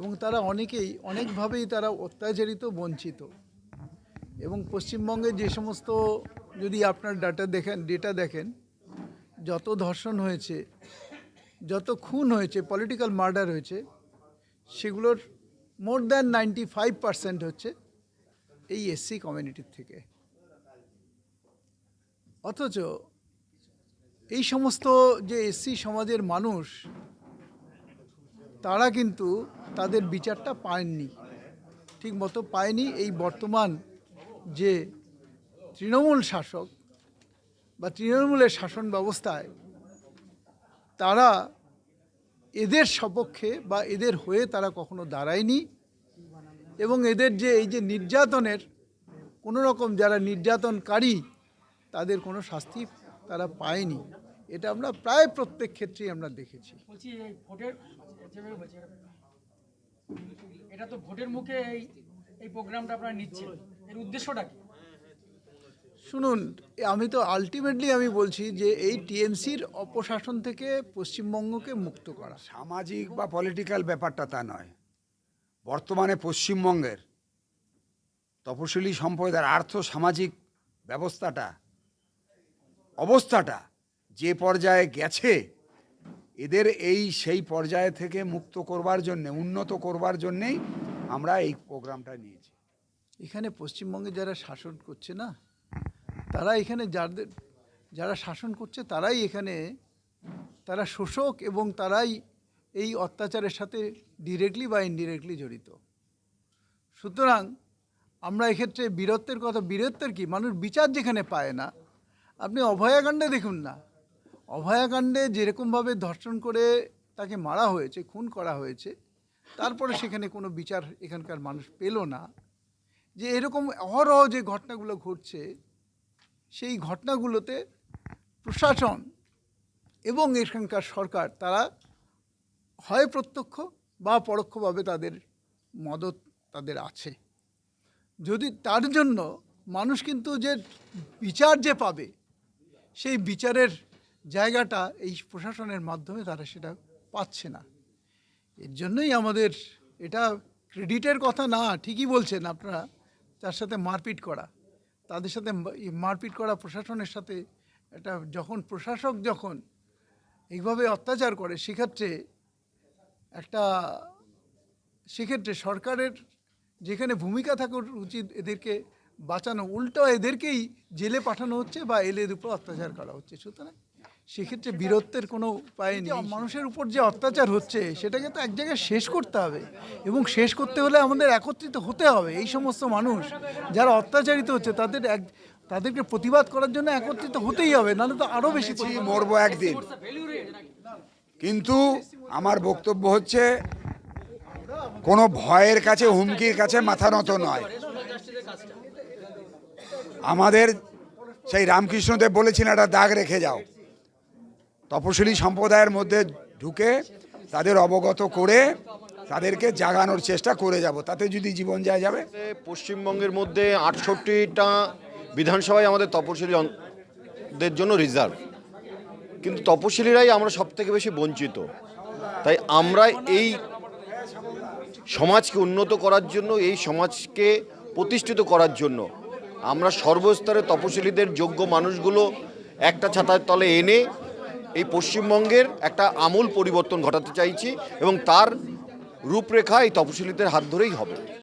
এবং তারা অনেকেই, অনেকভাবেই তারা অত্যাচারিত, বঞ্চিত। এবং পশ্চিমবঙ্গে যে সমস্ত যদি আপনার ডাটা দেখেন ডেটা দেখেন, যত ধর্ষণ হয়েছে, যত খুন হয়েছে পলিটিক্যাল মার্ডার হয়েছে, সেগুলোর more than ninety five percent হচ্ছে এই এসসি কমিউনিটির থেকে। অথচ এই সমস্ত যে এসসি সমাজের মানুষ, তারা কিন্তু তাদের বিচারটা পায়নি। ঠিক মতো পায়নি এই বর্তমান যে তৃণমূল শাসক বা তৃণমূলের শাসন ব্যবস্থায় তারা এদের সপক্ষে বা এদের হয়ে তারা কখনো দাঁড়ায়নি এবং এদের যে এই যে নির্যাতনের কোনো রকম যারা নির্যাতনকারী তাদের কোনো শাস্তি তারা পায়নি। এটা আমরা প্রায় প্রত্যেক ক্ষেত্রেই আমরা দেখেছি বলছি এই ভোটের যেভাবে বলছি, এটা তো ভোটের মুখে এই এই প্রোগ্রামটা আপনারা নিচ্ছেন। এর উদ্দেশ্যটা কি? শুনুন আমি তো আলটিমেটলি আমি বলছি যে এই টিএমসির অপশাসন থেকে পশ্চিমবঙ্গকে মুক্ত করা। সামাজিক বা পলিটিক্যাল ব্যাপারটা তা নয়। বর্তমানে পশ্চিমবঙ্গের তপশিলি সম্প্রদায়ের আর্থ সামাজিক ব্যবস্থাটা অবস্থাটা যে পর্যায়ে গেছে এদের এই সেই পর্যায়ে থেকে মুক্ত করবার জন্যে, উন্নত করবার জন্যেই আমরা এই প্রোগ্রামটা নিয়েছি। এখানে পশ্চিমবঙ্গে যারা শাসন করছে না, তারা এখানে যাদের, যারা শাসন করছে তারাই এখানে, তারা শোষক এবং তারাই এই অত্যাচারের সাথে ডিরেক্টলি বা ইনডিরেক্টলি জড়িত। সুতরাং আমরা এক্ষেত্রে বীরত্বের কথা, বীরত্বের কি? মানুষ বিচার যেখানে পায় না। আপনি অভয়াকাণ্ডে দেখুন না। অভয়াকাণ্ডে যেরকমভাবে ধর্ষণ করে তাকে মারা হয়েছে, খুন করা হয়েছে, তারপরে সেখানে কোনো বিচার এখানকার মানুষ পেল না। যে এরকম অহরহ যে ঘটনাগুলো ঘটছে, সেই ঘটনাগুলোতে প্রশাসন এবং এখানকার সরকার, তারা হয় প্রত্যক্ষ বা পরোক্ষভাবে তাদের মদত তাদের আছে। যদি তার জন্য মানুষ কিন্তু যে বিচার যে পাবে, সেই বিচারের জায়গাটা এই প্রশাসনের মাধ্যমে তারা সেটা পাচ্ছে না। এর জন্যই আমাদের এটা ক্রেডিটের কথা না, ঠিকই বলছেন আপনারা, তার সাথে মারপিট করা। তাদের সাথে মারপিট করা প্রশাসনের সাথে এটা যখন প্রশাসক যখন এইভাবে অত্যাচার করে, সেক্ষেত্রে একটা, সেক্ষেত্রে সরকারের যেখানে ভূমিকা থাকা উচিত, এদেরকে বাঁচানো, উল্টো এদেরকেই জেলে পাঠানো হচ্ছে বা এলের উপর অত্যাচার করা হচ্ছে। সুতরাং সেক্ষেত্রে বীরত্বের কোনো উপায় নেই। মানুষের উপর যে অত্যাচার হচ্ছে সেটাকে তো এক জায়গায় শেষ করতে হবে এবং শেষ করতে হলে আমাদের একত্রিত হতে হবে। এই সমস্ত মানুষ যারা অত্যাচারিত হচ্ছে তাদের এক তাদেরকে প্রতিবাদ করার জন্য একত্রিত হতেই হবে নাহলে তো আরও বেশি মরবো একদিন। কিন্তু আমার বক্তব্য হচ্ছে কোনো ভয়ের কাছে হুমকির কাছে মাথা নত নয়। আমাদের সেই রামকৃষ্ণদেব বলেছিলেন একটা দাগ রেখে যাও। তপশিলি সম্প্রদায়ের মধ্যে ঢুকে তাদের অবগত করে তাদেরকে জাগানোর চেষ্টা করে যাব। তাতে যদি জীবন যায় যাবে? পশ্চিমবঙ্গের মধ্যে আটষট্টিটা বিধানসভায় আমাদের তপশিলি দের জন্য রিজার্ভ। কিন্তু তপশিলিরাই আমরা সব থেকে বেশি বঞ্চিত। তাই আমরা এই সমাজকে উন্নত করার জন্য, এই সমাজকে প্রতিষ্ঠিত করার জন্য আমরা সর্বস্তরে তপশিলিদের যোগ্য মানুষগুলো একটা ছাতার তলে এনে পশ্চিমবঙ্গের একটা আমূল পরিবর্তন ঘটাতে চাইছি এবং তার রূপরেখা এই তপশিলিদের হাত ধরেই হবে।